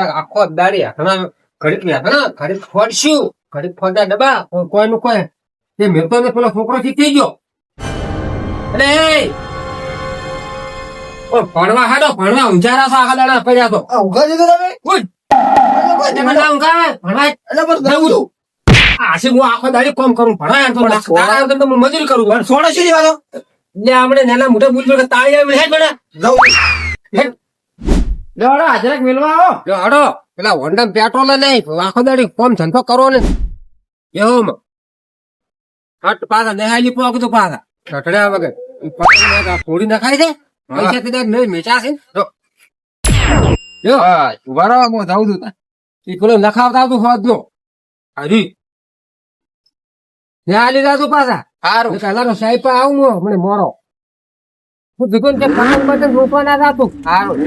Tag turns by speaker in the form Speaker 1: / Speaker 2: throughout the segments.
Speaker 1: આખો દાડી હથણા ઘડીક હથણા ઘડીક ફોડશું ઘડીક ફોડ્યા ડબ્બા કોઈ- કોઈનું કોઈ એ મેરતો ને પેલો છોકરો શીખી ગયો. અરે ઓ ભણવા હાડો ભણવા ઊંઝારા છો આખા દાડા પડ્યા તો.
Speaker 2: ઊંઘા દીધો તમે?
Speaker 1: ભણવા છું. આશી હું આખો દાડી કોમ કરું ભણાય તો તારા તો હું મજૂરી કરું.
Speaker 2: પણ સોડા શી
Speaker 1: ને આપણે નાના મોટા તાળી આવી હે બડા
Speaker 2: જાઉં
Speaker 3: લેવડો હાજરક મેલવા આવો.
Speaker 1: જો હડો પેલા હોન્ડા પેટ્રોલ નહીં આખો દાડી કોમ ધંધો કરો ને. એવું હટ પાછા નેહાલી પોક તો પાછા. ચટડ્યા વગર. ફોડી નખાય છે. પૈસા તે દાડ નહીં મેચા છે. જો. જો
Speaker 2: ઊભા રહો હું જાઉં છું
Speaker 1: ઈ પેલો નખાવતા આવતું હોત નો હરી નેહાલી જાતું પાછા.
Speaker 2: સારું
Speaker 1: કલાનો સાહેબ પર આવું મને મોરો. હું દુકાન કે
Speaker 2: સારું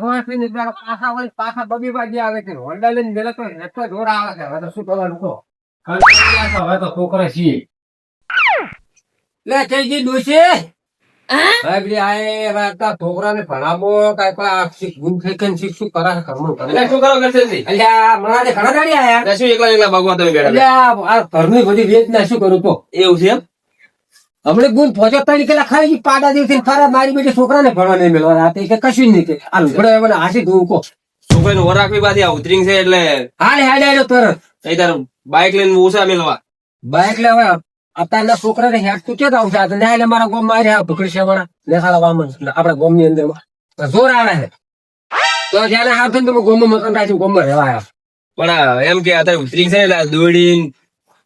Speaker 1: હોય છે ને પાછા વળી પાછા બબી બાજી આવે છે. હોન્ડા લઈને ગયેલા તો એટલો જોર આવે છે. હવે તો શું કરવાનું કહો? હવે તો છોકરા છીએ. લે જયજી ડોશી. છોકરાને ભણાવો કાંઈ કોઈ આ શીખ ગુણ ફેંકે ને શું કરે છે ઘરમાં
Speaker 4: શું કરો કરશે
Speaker 1: અલ્યા ઘણા દાડી આયા.
Speaker 4: શું એકલા એકલા ભગવાન તમે બેઠા?
Speaker 1: આ ઘરની બધી વેચના શું કરું તો
Speaker 4: એવું છે એમ?
Speaker 1: હમણે ગુણ પહોંચો ત્રણ કલાક ખાઈ પાડા દિવસે ફરા મારી બેટી છોકરાને ભણવા નહીં મેળવા રાતે કે કશું જ નહીં આ લુગડો મને હાસી ધોવું કો
Speaker 4: છોકરીનું વર રાખવી પાછી આ ઉતરીંગ છે એટલે
Speaker 1: હાલે હાલે આવ્યો તરત.
Speaker 4: તારું બાઇક લઈને ઓછા મેળવા.
Speaker 1: બાઈક લેવા અત્યારના છોકરાને હેડ તું ક્યાં આવશે આ તો ન્યાય મારા ગોમમાં રહ્યા છે મારા. લેખાલા વામન આપણા ગોમની અંદર જોર આવે છે. તો જયારે હાથ ને તમે ગોમમાં મકાન રાખ્યું ગોમમાં રહેવા આવ્યા.
Speaker 4: પણ એમ કે અત્યારે ઉતરીંગ છે એટલે દોડીને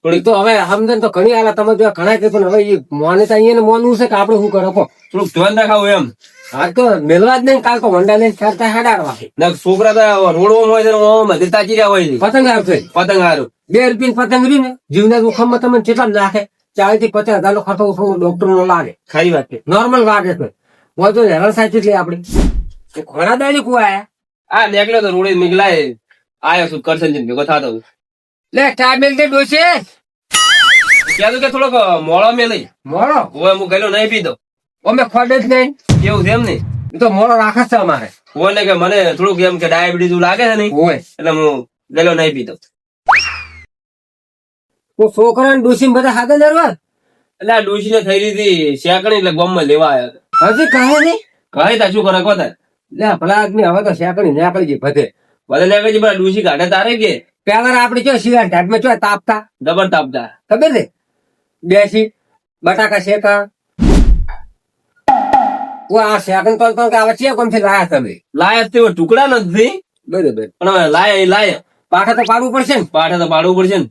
Speaker 1: એ તો હવે સમજણ તો ઘણી આલા તમે જો ઘણા કે પણ હવે એ મોને તો અહીંયા મોનવું છે કે આપણે શું કરો કો
Speaker 4: થોડુંક ધ્યાન રાખાવું એમ.
Speaker 1: હા તો મેલવા જ નહીં કાલ તો વંડા લઈને ચાલતા હાડાડવા.
Speaker 4: ને છોકરા તો રોડવા હોય છે ને મધર રહ્યા હોય
Speaker 1: પતંગ આવશે
Speaker 4: પતંગ હારું.
Speaker 1: બે રૂપિયા પતંગ રી ને જીવના જોખમમાં તમે કેટલા નાખે? ચાલીસથી પચાસ હજાર નો ખર્ચો ઉઠાવવો ડોક્ટર નો લાગે.
Speaker 4: ખરી વાત છે.
Speaker 1: નોર્મલ લાગે છે. હોય તો હેરાન સાચી જ લે આપણે. ઘણા દાડી કુવાયા.
Speaker 4: આ નીકળ્યો તો રોડે નીકળાય આયો છું કરશન ભેગો થતો
Speaker 1: લે ચા મેલ દે ડોસે
Speaker 4: ક્યાં કે થોડોક મોળો મેલી.
Speaker 1: મોળો?
Speaker 4: ઓય હું ગયેલો નહીં પીધો
Speaker 1: અમે ખોડે જ નહીં.
Speaker 4: એવું છે એમ ને?
Speaker 1: તો મોડો રાખે છે અમારે.
Speaker 4: ઓય ને કે મને થોડુંક એમ કે ડાયાબિટીસ લાગે છે નહીં
Speaker 1: હોય
Speaker 4: એટલે હું ગયેલો નહીં પીધો
Speaker 1: હું છોકરા ને ડોસી બધા હાથે નરવા
Speaker 4: એટલે આ ડોશીને થઈ રહી હતી શેકણી એટલે ગામમાં લેવા આવ્યો
Speaker 1: હજી કહે નહીં?
Speaker 4: કહે તા શું કરે કોતા
Speaker 1: લે ભલા આદમી હવે તો શેકડી નીકળી ગઈ બધે.
Speaker 4: બધા ને ડોશી કાઢે તારે કે?
Speaker 1: પેલા આપણે ચો શિયાળ ઢાટમાં ચો તાપતા?
Speaker 4: ડબલ તાપતા.
Speaker 1: ખબર છે? બેસી બટાકા શેકા. ઓ આ શેકન તો તો કે આવે છે કોમથી લાયા તમે?
Speaker 4: લાયા તેવો ટુકડા નથી.
Speaker 1: બરાબર.
Speaker 4: પણ લાયા લાયા.
Speaker 1: પાછા તો પાડવું પડશે ને?
Speaker 4: પાઠા તો પાડવું પડશે ને.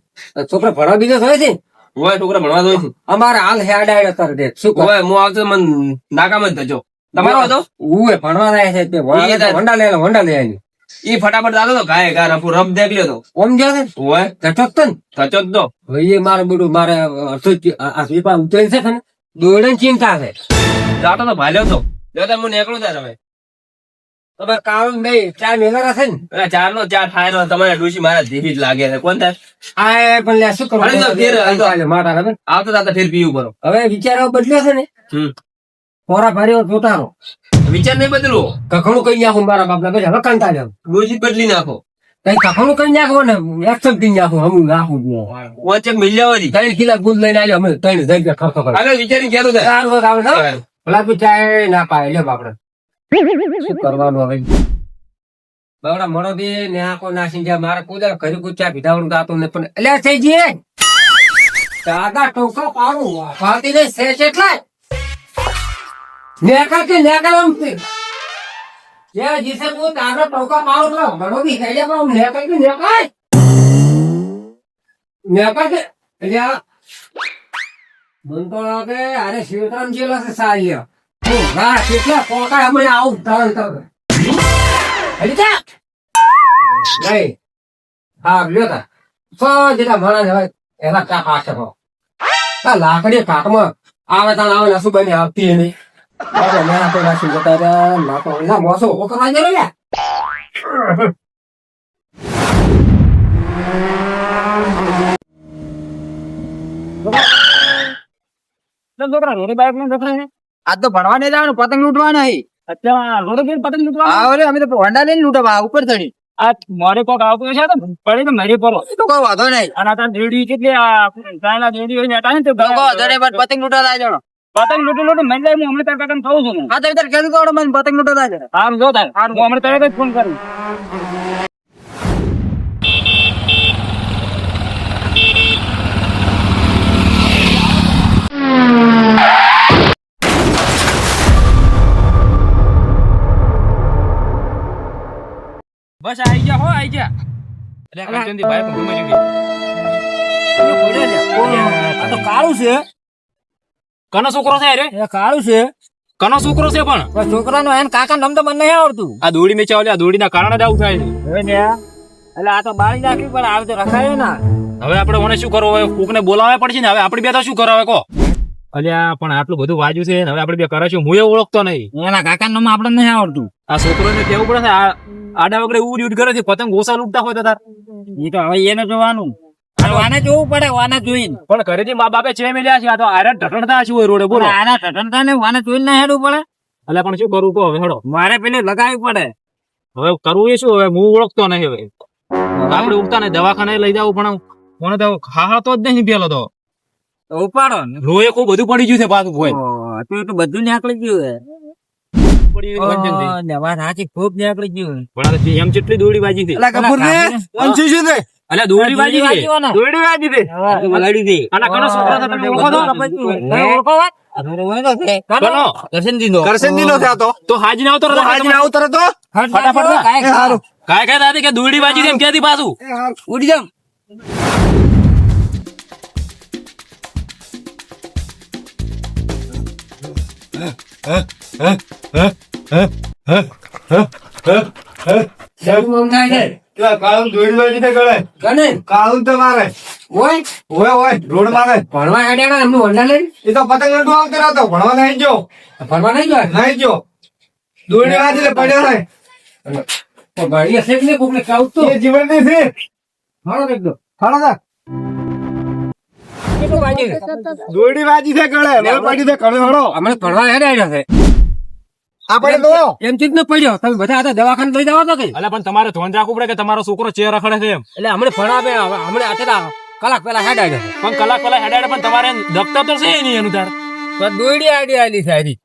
Speaker 1: છોકરા ભણવા બીજો થયો છે
Speaker 4: હોય છોકરા ભણવા દો છે.
Speaker 1: અમારે હાલ હેડ આવ્યો તર દે શું
Speaker 4: હોય હું આવતો મને નાકામ જ થજો તમારો હતો?
Speaker 1: હું ભણવા રહ્યા છે તે. ભણવા હોન્ડા લે હોન્ડા લે
Speaker 4: ઈ ફટાફટ દાદો તો ગાય ગા રફુ રફ દેખ લ્યો તો.
Speaker 1: ઓમ જો ને?
Speaker 4: હોય
Speaker 1: જ તો ને?
Speaker 4: થચો તો.
Speaker 1: મારે બધું મારે અડધો જ- આ આ સ્વીપા ઉતરી છે ને દોડે ચિંતા છે.
Speaker 4: જાતો તો ભાલ્યો તો. જો તમે હું નીકળું તાર હવે.
Speaker 1: તમે કામ નહીં ચાર મેલા છે ને?
Speaker 4: ચાર નો ચાર થાય તમારે ડોશી મારા ધીરી જ લાગે છે. કોણ થાય?
Speaker 1: આ પણ લે શું કરવાનું મારા હવે.
Speaker 4: આવતો દાદા ફેર પીવું કરો
Speaker 1: હવે વિચારો બદલ્યો છે ને? પોરા ભર્યો પોતાનો
Speaker 4: વિચાર નહીં બદલો.
Speaker 1: કખણું કઈ નાખું મારા બાપના પછી હવે કંટાળ્યો
Speaker 4: ડોશી જ બદલી નાખો.
Speaker 1: કઈ કખણું કઈ નાખો ને એક્શન કઈ નાખું હમ નાખું.
Speaker 4: વચ્ચે મિલ્યા હતી
Speaker 1: ત્રણ કિલા ગુંદ લઈને આવ્યો અમે ત્રણ હજાર રૂપિયા ખર્ચો કર્યો
Speaker 4: આગળ વિચારી ગયા તો
Speaker 1: ચાર વખત આવે ને ભલા ચાય ના પાય લે બાપડે. શું કરવાનું હવે? બાવડા મળો દે ને આખો નાસી જાય મારે કુદર ઘરે કુચા પીધાવડું ગાતો ને પણ એટલે થઈ જઈએ દાદા ટોકો પાડું વાફાતી નહીં શેષ એટલે નેકળ કે આમ જે જીસે હું તારો ટોકા પાડું લો મરો બી થઈ જાય, પણ નેકળ કે નેકળ નેકળ કે, એટલે મન તો લાગે અરે શિવરામ જેલો છે સારી હું ના કેટલા પોકા અમે આવું તરણ તરણ હલી જા નહીં. હા, લ્યો તા. સો જેટલા ભણા હવે એના કા પાસે હો લાકડી કાટમાં આવે તાણ આવે નસુ બની, આવતી નહીં. મેં તો નાસી જતા રહ્યા ના તો ના મોસો ઊભો કરવા જરો લ્યા
Speaker 3: છોકરા રોડી બાઈક ને છોકરા
Speaker 2: આજ તો ભણવા નહીં જવાનું પતંગ લૂંટવા નહીં
Speaker 3: રોડે ગઈને પતંગ લૂંટવા
Speaker 2: અમે તો હોન્ડા લઈને લૂંટવા ઉપર ચડી
Speaker 3: આ મોરે કોક આવતું છે તો પડે તો મરી પડો
Speaker 2: તો કોઈ વાંધો નહીં.
Speaker 3: અને આ તાર રેડી કેટલી આ ગાયના રેડી હોય ને અટાણે તે
Speaker 2: કોઈ વાંધો નહીં પતંગ લૂંટવા જણો
Speaker 3: પતંગ લૂંટી લૂંટી મરી જાય હું હમણાં તાર કાકાને કહું છું હું.
Speaker 2: હા તો ઇધર કીધું તો મને પતંગ લૂંટવા જાય જણો
Speaker 3: આમ જો તાર હું હમણાં તરત જ ફોન કરું. બસ આઈ જા હો આઈ જા અરે કંચનથી ભાઈ પણ ઘુમાઈ ગઈ આ તો કાળું છે. કનો છોકરો છે રે? એ કાળું છે. કનો છોકરો છે પણ?
Speaker 1: છોકરાનો એને કાકા નામ તો મને નહીં આવડતું.
Speaker 3: આ દોડી મેચા ઓલે આ દોડીના કારણે જ આવું થાય છે.
Speaker 1: એટલે આ તો બાળી નાખી પણ આવે તો રખાયો ના.
Speaker 3: હવે આપણે મને શું કરવું? હવે કોકને બોલાવે પડશે ને હવે આપણે બે તો શું કરાવે કો અલ્યા પણ આટલું બધું વાજ્યું છે હવે આપણે બે કરાશું હું એ ઓળખતો નહીં.
Speaker 1: એના કાકા નામ આપણે નહીં આવડતું.
Speaker 3: આ છોકરોને કેવું પડે છે? આ આડા વગડે ઉડ ઉડ કરે છે પતંગ ઓછા લૂટતા હોય તો તાર.
Speaker 1: એ તો હવે એને જોવાનું. વાને જોવું પડે વાને જોઈને.
Speaker 3: પણ ઘરેથી મા બાપે છે મેલ્યા છે આ તો આરે ઢટણતા છે રોડે બોલો.
Speaker 1: પણ આના ને વાને જોઈને ના હેડવું પડે?
Speaker 3: અલ્યા પણ શું કરવું કહો હવે હેડો.
Speaker 1: મારે પેલે લગાવવી પડે.
Speaker 3: હવે કરવું એ શું હવે હું ઓળખતો નહીં હવે. આપણે ઉગતા ને દવાખાને લઈ જવું પણ કોને તો ખાહા તો જ નહીં પેલો તો.
Speaker 1: ઉપાડો
Speaker 3: લોહી ખૂબ બધું પડી ગયું છે પાછું ભોય.
Speaker 1: તો બધું નીકળી ગયું હે. ખૂબ નીકળી ગયું હે.
Speaker 3: પણ એમ જેટલી દોડી બાજી હતી
Speaker 2: કપૂર ને શું છે
Speaker 3: અલ્યા દોડી વાજી
Speaker 1: દે.
Speaker 2: દોડી વાજી દે
Speaker 1: લડી દે.
Speaker 3: અને કનો છોકરો તમે ઓળખો તો
Speaker 1: નહીં ઓળખો વાત?
Speaker 3: દોડી વાજી ક્યાંથી પાછું
Speaker 1: ઉડી
Speaker 2: કાળું દોડી વાજી દે ગળે
Speaker 1: ગણે.
Speaker 2: કાળું તો મારે
Speaker 1: ઓય,
Speaker 2: ઓય ઓય રોડ મારે
Speaker 1: ભણવા હેડ્યા એમનું વંડા લઈને.
Speaker 2: એ તો પતંગ આવતો રહેતો ભણવા નહીં
Speaker 1: ભણવા નહીં ગયા?
Speaker 2: નહીં ગયો દોડી વાજી લે પડ્યો નહીં
Speaker 1: તો ભણી હશે કે નહીં? કોકને કહું તો.
Speaker 2: એ જીવન નહીં છે
Speaker 1: હાલો દો.
Speaker 2: હાલો દોડી વાજી છે ગળે પડી છે કળે હળો
Speaker 1: હમણાં ભણવા હેડ્યા છે
Speaker 2: આપણે તો
Speaker 1: એમથી જ ન પડ્યો. તમે બધા હતા દવાખાને લઈ જાવ તો કે
Speaker 3: અલ્યા પણ તમારે ધ્યાન રાખવું પડે કે તમારો છોકરો ચેર રખડે છે એમ.
Speaker 1: એટલે હમણાં ભણાવે હમણાં અત્યારે કલાક પેલા હેડ
Speaker 3: પણ કલાક પેલા હેડાડે પણ તમારે દફતર તો છે નહીં એનું તાર.
Speaker 1: દોડી આડી આલી સારી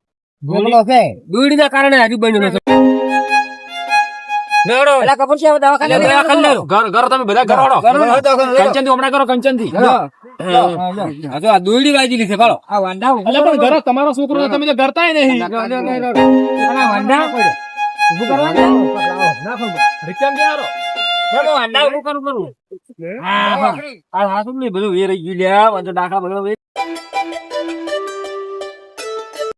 Speaker 1: છે દોડી ના કારણે હરી બન્યું છે
Speaker 3: ઘર ઘર તમે બધા ઘર વાળો કંચનથી હમણાં કરો કંચનથી
Speaker 1: આ તો આ દોડી વાજી છે ભાળો. આ વાંડા
Speaker 3: એટલે પણ ઘરે તમારો છોકરો તમે તો કરતાય નહીં.
Speaker 1: વાંડા ઉભું
Speaker 3: કરવા માં બેહારો.
Speaker 1: વાંડા ઉભું કરું કરું હા હા. બધું રહી ગયું લ્યા. વાંધો ડાખા બધો